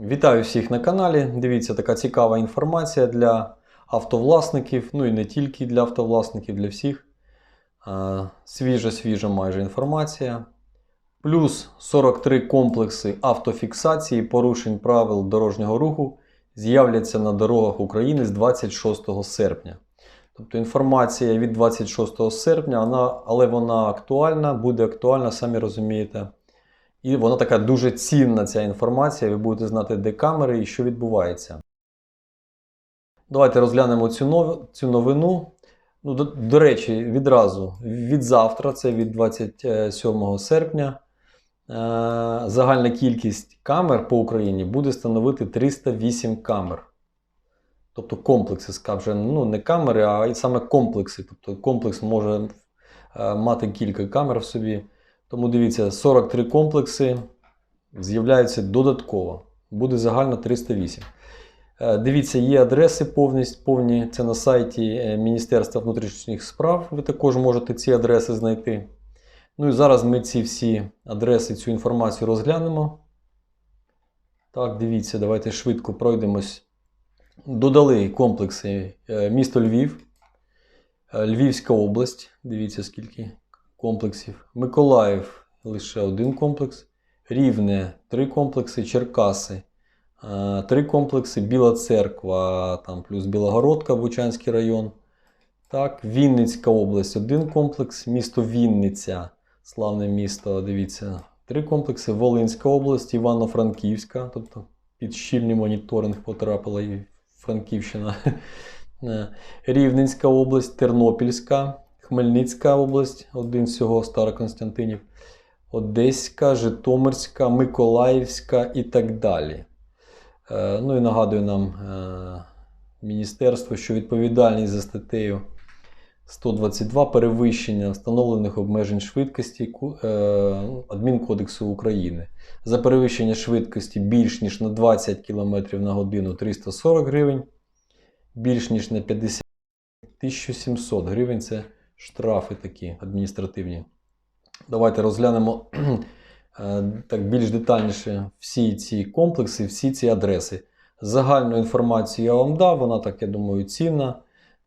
Вітаю всіх на каналі. Дивіться, така цікава інформація для автовласників, ну і не тільки для автовласників, для всіх. Свіжа, свіжа майже інформація. Плюс 43 комплекси автофіксації порушень правил дорожнього руху з'являться на дорогах України з 26 серпня. Тобто інформація від 26 серпня, вона, але вона актуальна, буде актуальна, самі розумієте. І вона така дуже цінна ця інформація. Ви будете знати, де камери і що відбувається. Давайте розглянемо цю, новину. Ну, до, до речі, відразу від завтра, це від 27 серпня, е- загальна кількість камер по Україні буде становити 308 камер. Тобто комплекси, скажімо, ну не камери, а саме комплекси. Тобто комплекс може е- мати кілька камер в собі. Тому дивіться, 43 комплекси з'являються додатково. Буде загально 308. Е, Дивіться, є адреси повністю, повні. Це на сайті е, Міністерства внутрішніх справ. Ви також можете ці адреси знайти. Ну і зараз ми ці всі адреси, цю інформацію розглянемо. Так, дивіться, давайте швидко пройдемось. Додали комплекси е, місто Львів, Львівська область. Дивіться, скільки комплексів. Миколаїв лише один комплекс. Рівне три комплекси, Черкаси. е, Три комплекси, Біла Церква, там плюс Білогородка, Бучанський район. Так, Вінницька область, один комплекс, місто Вінниця, славне місто, дивіться, три комплекси. Волинська область, Івано-Франківська, тобто під щільний моніторинг потрапила і Франківщина. Е, Рівненська область, Тернопільська, Хмельницька область, один всього Староконстантинів, Одеська, Житомирська, Миколаївська і так далі. Е, Ну і нагадую нам е, міністерство, що відповідальність за статтею 122 перевищення встановлених обмежень швидкості е, Адмінкодексу України. За перевищення швидкості більш ніж на 20 км на годину 340 гривень, більш ніж на 50 1700 гривень це штрафи такі адміністративні. Давайте розглянемо е, так більш детальніше всі ці комплекси, всі ці адреси. Загальну інформацію я вам дав, вона так, я думаю, цінна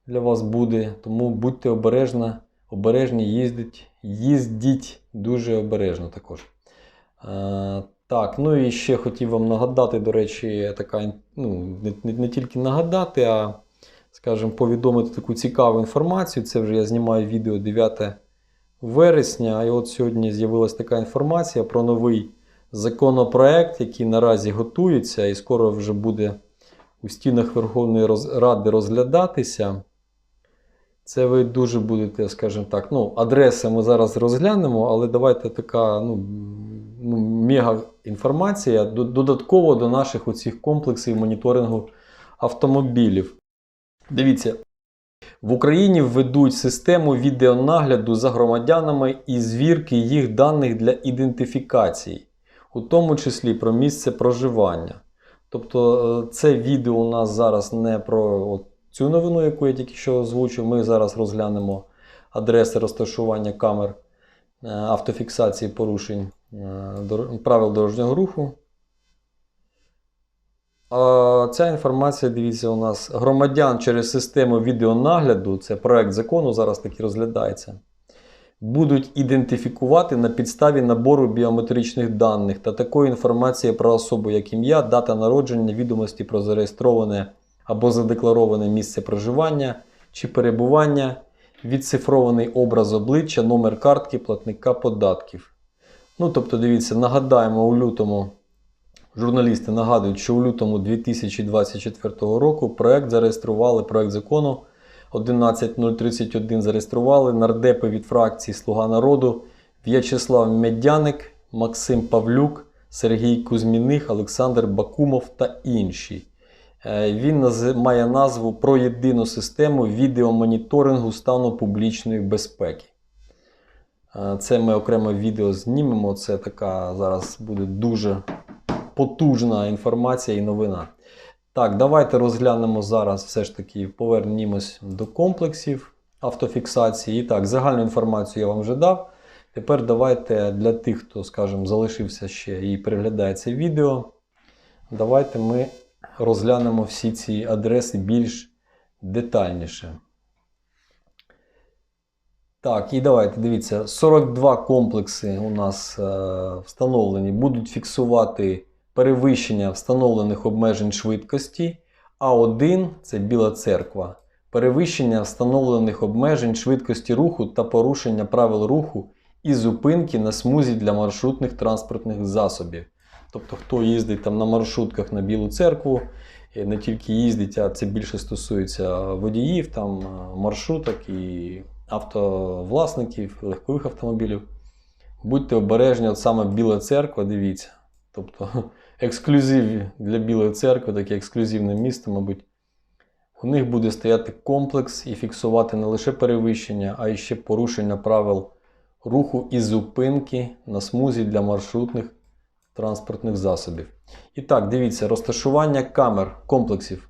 для вас буде. Тому будьте обережні, обережні їздіть, їздіть дуже обережно також. Е, так, ну і ще хотів вам нагадати, до речі, така, ну, не, не, не тільки нагадати, а скажімо, повідомити таку цікаву інформацію. Це вже я знімаю відео 9 вересня. І от сьогодні з'явилася така інформація про новий законопроект, який наразі готується і скоро вже буде у стінах Верховної Ради розглядатися. Це ви дуже будете, скажімо так, ну, адреси ми зараз розглянемо, але давайте така ну, ну, мега інформація додатково до наших оцих комплексів моніторингу автомобілів. Дивіться, в Україні введуть систему відеонагляду за громадянами і звірки їх даних для ідентифікації, у тому числі про місце проживання. Тобто е, це відео у нас зараз не про от цю новину, яку я тільки що озвучив. Ми зараз розглянемо адреси розташування камер е, автофіксації порушень е, правил дорожнього руху. Ця інформація, дивіться, у нас громадян через систему відеонагляду, це проект закону, зараз таки розглядається, будуть ідентифікувати на підставі набору біометричних даних та такої інформації про особу, як ім'я, дата народження, відомості про зареєстроване або задеклароване місце проживання чи перебування, відцифрований образ обличчя, номер картки платника податків. Ну, тобто, дивіться, нагадаємо у лютому. Журналісти нагадують, що у лютому 2024 року проект зареєстрували проект закону 11031 зареєстрували нардепи від фракції Слуга народу В'ячеслав Медяник, Максим Павлюк, Сергій Кузьміних, Олександр Бакумов та інші. Е, Він має назву про єдину систему відеомоніторингу стану публічної безпеки. Е, Це ми окремо відео знімемо. Це така зараз буде дуже потужна інформація і новина. Так, давайте розглянемо зараз все ж таки, повернімось до комплексів автофіксації. І так, загальну інформацію я вам вже дав. Тепер давайте для тих, хто, скажімо, залишився ще і переглядає це відео. давайте ми розглянемо всі ці адреси більш детальніше. Так, і давайте дивіться, 42 комплекси у нас е, встановлені, будуть фіксувати перевищення встановлених обмежень швидкості. А 1 це Біла церква. Перевищення встановлених обмежень швидкості руху та порушення правил руху і зупинки на смузі для маршрутних транспортних засобів. Тобто, хто їздить там на маршрутках на Білу церкву, не тільки їздить, а це більше стосується водіїв, там, е, маршруток і автовласників, легкових автомобілів. Будьте обережні, от саме Біла церква, дивіться. Тобто ексклюзив для Білої церкви, таке ексклюзивне місто, мабуть. У них буде стояти комплекс і фіксувати не лише перевищення, а й ще порушення правил руху і зупинки на смузі для маршрутних транспортних засобів. І так, дивіться, розташування камер комплексів.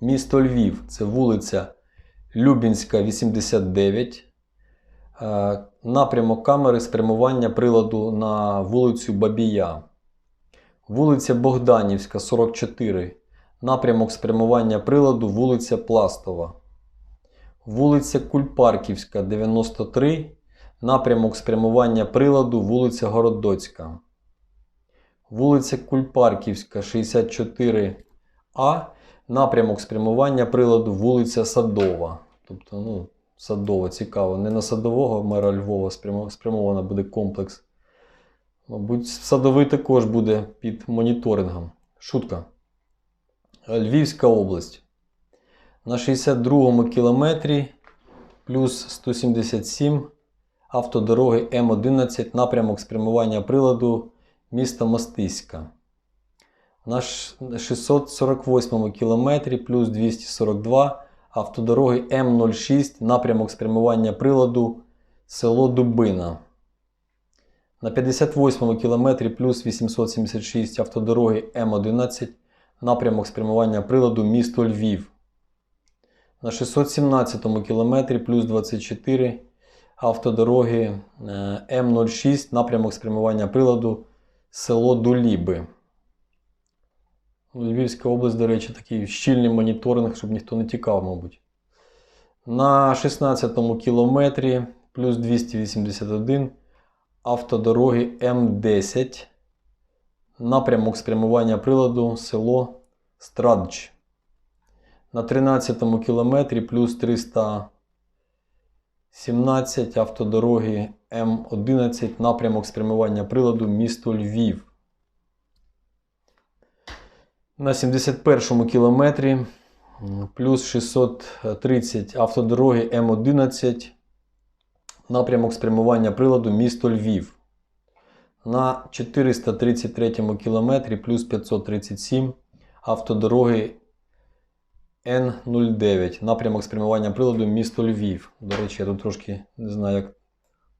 Місто Львів це вулиця Любінська, 89. Е, Напрямок камери спрямування приладу на вулицю Бабія. Вулиця Богданівська, 44. Напрямок спрямування приладу вулиця Пластова. Вулиця Кульпарківська, 93. Напрямок спрямування приладу вулиця Городоцька. Вулиця Кульпарківська, 64А. Напрямок спрямування приладу вулиця Садова. Тобто, ну, Садова цікаво. Не на садового мера Львова спрямо- спрямовано буде комплекс. Мабуть, садовий також буде під моніторингом. Шутка. Львівська область. На 62-му кілометрі плюс 177 автодороги М11 напрямок спрямування приладу міста Мостиська. На ш- 648 кілометрі плюс 242 автодороги М06 напрямок спрямування приладу село Дубина. На 58 кілометрі плюс 876 автодороги М11 напрямок спрямування приладу місто Львів. На 617 кілометрі плюс 24 автодороги е, М06 напрямок спрямування приладу село Дуліби. Львівська область, до речі, такий щільний моніторинг, щоб ніхто не тікав, мабуть. На 16 кілометрі плюс 281 автодороги М10. Напрямок спрямування приладу село Страдч. На 13 кілометрі плюс 317 автодороги М11. Напрямок спрямування приладу місто Львів. На 71 кілометрі плюс 630 автодороги М11. Напрямок спрямування приладу місто Львів. На 433 кілометрі плюс 537 автодороги Н09. Напрямок спрямування приладу місто Львів. До речі, я тут трошки не знаю, як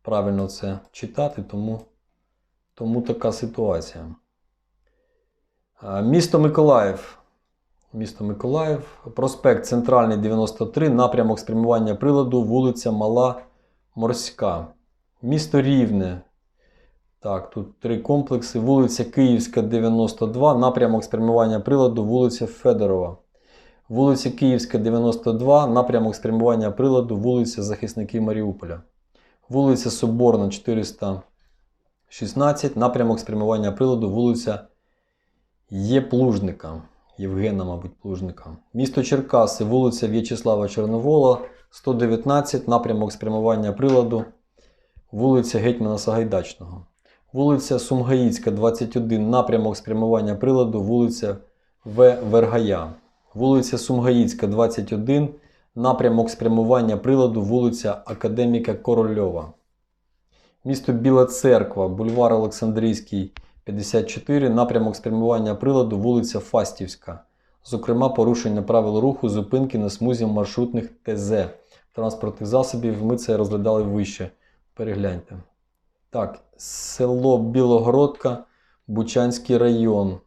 правильно це читати, тому, тому така ситуація. Місто Миколаїв. Місто Миколаїв. Проспект Центральний 93. Напрямок спрямування приладу вулиця Мала Морська. Місто Рівне. Так, тут три комплекси. Вулиця Київська, 92. Напрямок спрямування приладу вулиця Федорова. Вулиця Київська, 92. Напрямок спрямування приладу вулиця Захисників Маріуполя. Вулиця Соборна, 416. Напрямок спрямування приладу вулиця Єплужника. Євгена, мабуть, Плужника. Місто Черкаси, вулиця В'ячеслава Чорновола, 119, напрямок спрямування приладу, вулиця Гетьмана Сагайдачного. Вулиця Сумгаїцька, 21, напрямок спрямування приладу, вулиця В. Вергая. Вулиця Сумгаїцька, 21, напрямок спрямування приладу, вулиця Академіка Корольова. Місто Біла Церква, бульвар Олександрійський, 54, напрямок спрямування приладу, вулиця Фастівська. Зокрема, порушення правил руху, зупинки на смузі маршрутних ТЗ транспортних засобів. Ми це розглядали вище. Перегляньте. Так, село Білогородка, Бучанський район.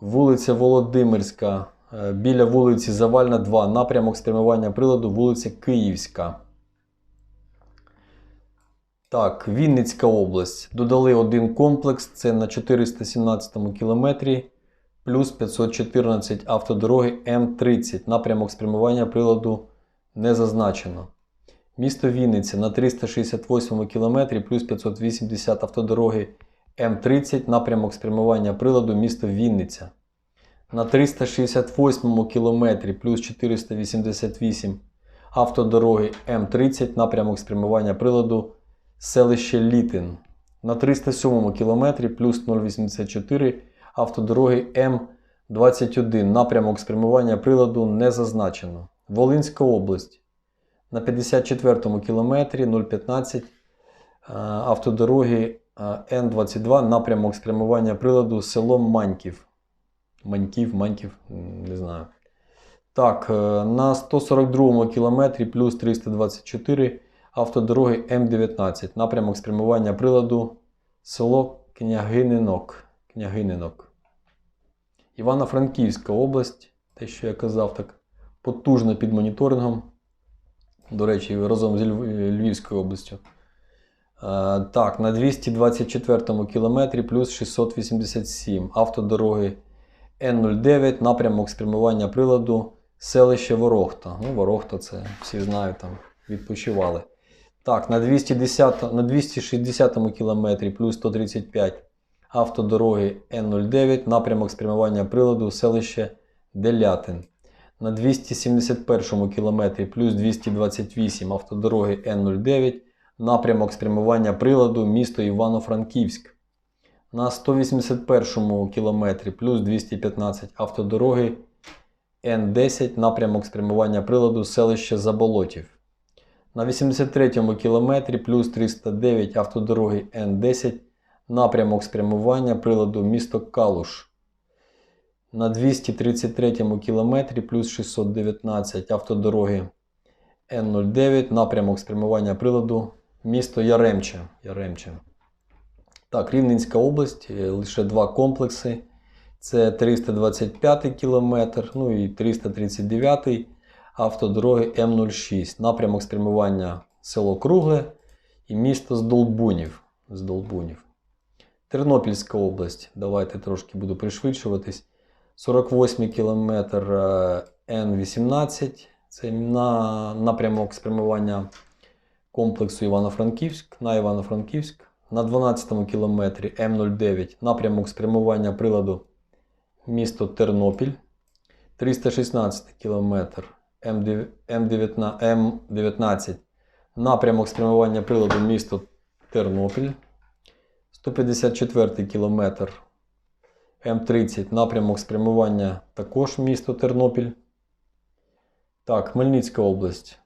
Вулиця Володимирська, е, біля вулиці Завальна, 2. Напрямок спрямування приладу, вулиця Київська. Так, Вінницька область. Додали один комплекс, це на 417 кілометрі, плюс 514 автодороги М30. Напрямок спрямування приладу не зазначено. Місто Вінниця на 368 кілометрі, плюс 580 автодороги М30. Напрямок спрямування приладу місто Вінниця. На 368 кілометрі, плюс 488 автодороги М30. Напрямок спрямування приладу селище Літин. На 307 кілометрі плюс 0,84 автодороги М21. Напрямок спрямування приладу не зазначено. Волинська область. На 54 кілометрі 0,15 е, автодороги е, Н22. Напрямок спрямування приладу село Маньків. Маньків, Маньків, не знаю. Так, е, на 142 кілометрі плюс 324 автодороги М19. Напрямок спрямування приладу село Княгининок. Княгининок. Івано-Франківська область, те, що я казав, так потужно під моніторингом. До речі, разом з Львівською областю. Е, так, на 224 кілометрі плюс 687 автодороги Н09, напрямок спрямування приладу селище Ворохта. Ну, Ворохта це всі знають, там відпочивали. Так, на 210, на 260 кілометрі плюс 135 автодороги Н09, напрямок спрямування приладу селище Делятин. На 271 кілометрі плюс 228 автодороги Н09, напрямок спрямування приладу місто Івано-Франківськ. На 181 кілометрі плюс 215 автодороги Н10, напрямок спрямування приладу селище Заболотів. На 83 кілометрі плюс 309 автодороги Н10, напрямок спрямування приладу місто Калуш. На 233 кілометрі плюс 619 автодороги Н09, напрямок спрямування приладу місто Яремче. Яремче. Так, Рівненська область, е, лише два комплекси. Це 325 кілометр, ну і 339 автодороги М06. Напрямок спрямування село Кругле і місто Здолбунів. Здолбунів. Тернопільська область. Давайте трошки буду пришвидшуватись. 48 кілометр е, Н18. Це на напрямок спрямування комплексу Івано-Франківськ на Івано-Франківськ. На 12 кілометрі М09 напрямок спрямування приладу місто Тернопіль. 316 кілометр М19, М19 напрямок спрямування приладу місто Тернопіль. 154 кілометр М30 напрямок спрямування також місто Тернопіль. Так, Хмельницька область.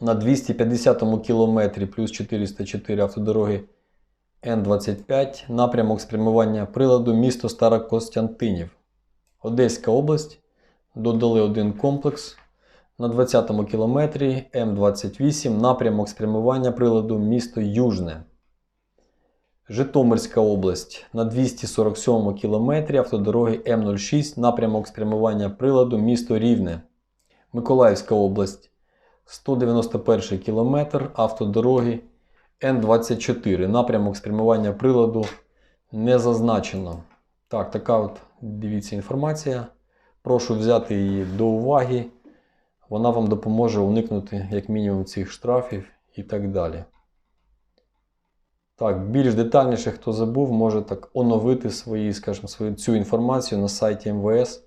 На 250 му кілометрі плюс 404 автодороги Н25 напрямок спрямування приладу місто Старокостянтинів. Одеська область. Додали один комплекс. На 20 му кілометрі М28 напрямок спрямування приладу місто Южне. Житомирська область на 247 кілометрі автодороги М06 напрямок спрямування приладу місто Рівне. Миколаївська область 191 кілометр автодороги Н24. Напрямок спрямування приладу не зазначено. Так, така от дивіться інформація. Прошу взяти її до уваги. Вона вам допоможе уникнути як мінімум цих штрафів і так далі. Так, більш детальніше, хто забув, може так оновити свої, скажімо, свою цю інформацію на сайті МВС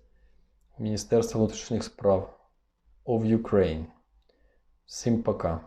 Міністерства внутрішніх справ of Ukraine. Всім пока.